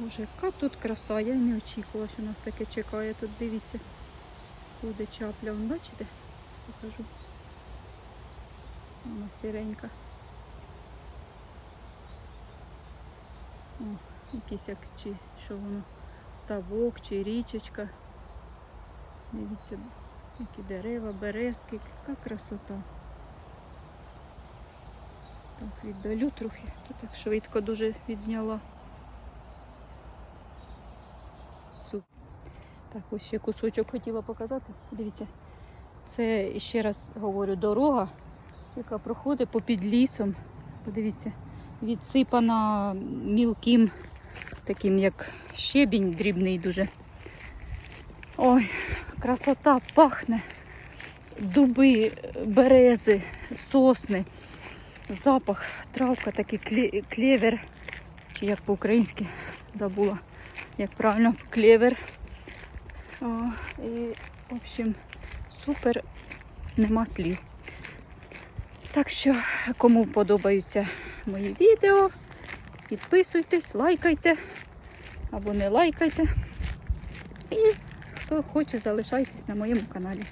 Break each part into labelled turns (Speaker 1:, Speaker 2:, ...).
Speaker 1: Боже, яка тут краса, я не очікувала, що нас таке чекає. Тут дивіться, буде чапля, Вон, бачите? Покажу. Вона сіренька. О, якийсь як чи що воно, ставок чи річечка. Дивіться, які дерева, березки, яка красота. Так, віддалю трохи, то так швидко дуже відзняла. Супер. Так, ось ще кусочок хотіла показати. Дивіться, це ще раз говорю, дорога, яка проходить попід лісом. Подивіться, відсипана мілким, таким як щебінь дрібний дуже. Ой, красота пахне. Дуби, берези, сосни, запах, травка, такий кле- клевер, чи як по-українськи забула, як правильно, клевер. І, в общем, супер, нема слів. Так що, кому подобаються мої відео, підписуйтесь, лайкайте або не лайкайте. І хто хоче, залишайтесь на моєму каналі.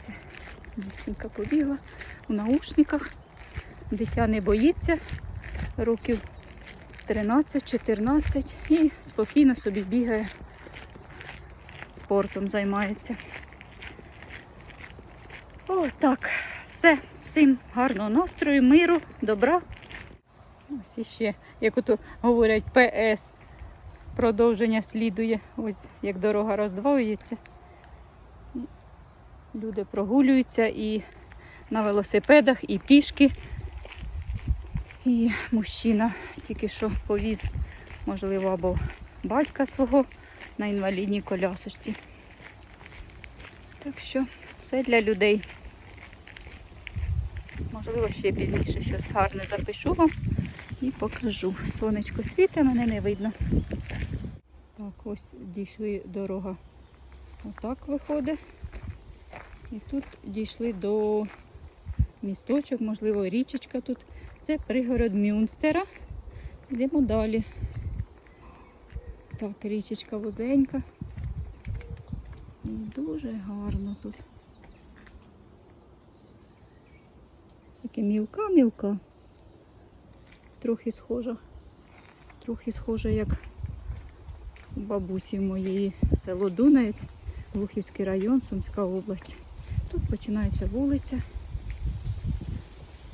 Speaker 1: Це дівчинка побігла у наушниках. Дитя не боїться років 13-14 і спокійно собі бігає, спортом займається. О, так, все, всім гарного настрою, миру, добра. Ось іще, як ото говорять, ПС. Продовження слідує. Ось як дорога роздвоюється. Люди прогулюються і на велосипедах, і пішки. І мужчина тільки що повіз, можливо, або батька свого на інвалідній колясочці. Так що все для людей. Можливо, ще пізніше щось гарне запишу вам і покажу. Сонечко світе, мене не видно. Так, ось дійшли дорога. Отак виходить. І тут дійшли до місточок, можливо, річечка тут. Це пригород Мюнстера. Йдемо далі. Так, річечка вузенька. Дуже гарно тут. Таке мілка-мілка. Трохи схожа. Трохи схожа, як у бабусі моєї село Дунаєць, Глухівський район, Сумська область. Тут починається вулиця.